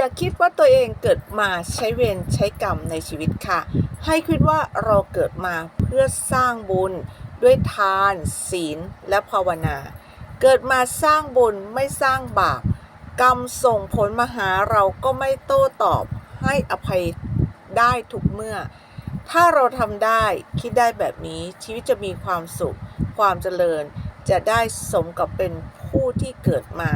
อย่าคิดว่าตัวเองเกิดมาใช้เวรใช้กรรมในชีวิตค่ะ ให้คิดว่าเราเกิดมาเพื่อสร้างบุญ ด้วยทาน ศีล และภาวนา เกิดมาสร้างบุญไม่สร้างบาปกรรมส่งผลมาหาเราก็ไม่โต้ตอบให้อภัยได้ทุกเมื่อ ถ้าเราทำได้คิดได้แบบนี้ชีวิตจะมีความสุข ความเจริญ จะได้สมกับเป็นผู้ที่เกิดมา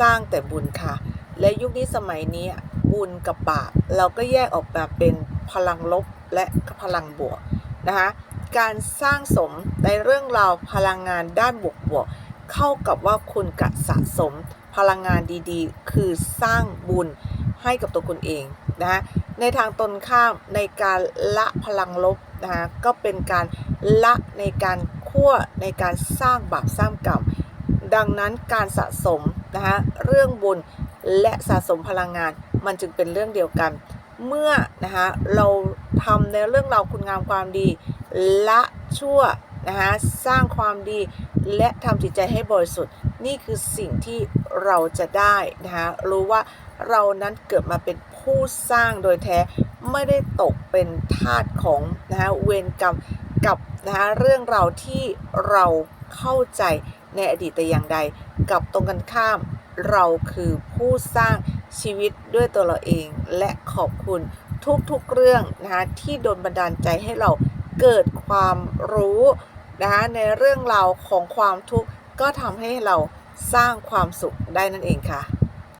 สร้างแต่บุญค่ะ และยุคนี้สมัยนี้บุญกับบาปเราก็แยกออกมาเป็นพลังลบและพลังบวกนะคะการสร้างสมในเรื่องราวพลังงานด้านบวกบวกเข้ากับว่าคุณกะสะสมพลังงานดีๆ คือสร้างบุญให้กับตัวคุณเองนะคะในทางตรงข้ามในการละพลังลบนะคะก็เป็นการละในการขั้วในการสร้างบาปสร้างกรรมดังนั้นการสะสม นะคะเรื่องบุญและสะสมพลังงาน มันจึงเป็นเรื่องเดียวกัน เมื่อนะคะเราทำในเรื่องเราคุณงามความดี ละชั่วนะคะสร้างความดีและทำจิตใจให้บริสุทธิ์นี่คือสิ่งที่เราจะได้นะคะรู้ว่าเรานั้นเกิดมาเป็นผู้สร้างโดยแท้ไม่ได้ตกเป็นทาสของนะคะเวรกรรม กับนะคะเรื่องราวที่เราเข้าใจในอดีตแต่อย่างใด กับตรงกันข้ามเราคือผู้สร้างชีวิตด้วยตัวเราเอง และขอบคุณทุกๆเรื่องนะคะที่โดนบันดาลใจให้เราเกิดความรู้นะคะในเรื่องราวของความทุกข์ก็ทำให้เราสร้างความสุขได้นั่นเองค่ะ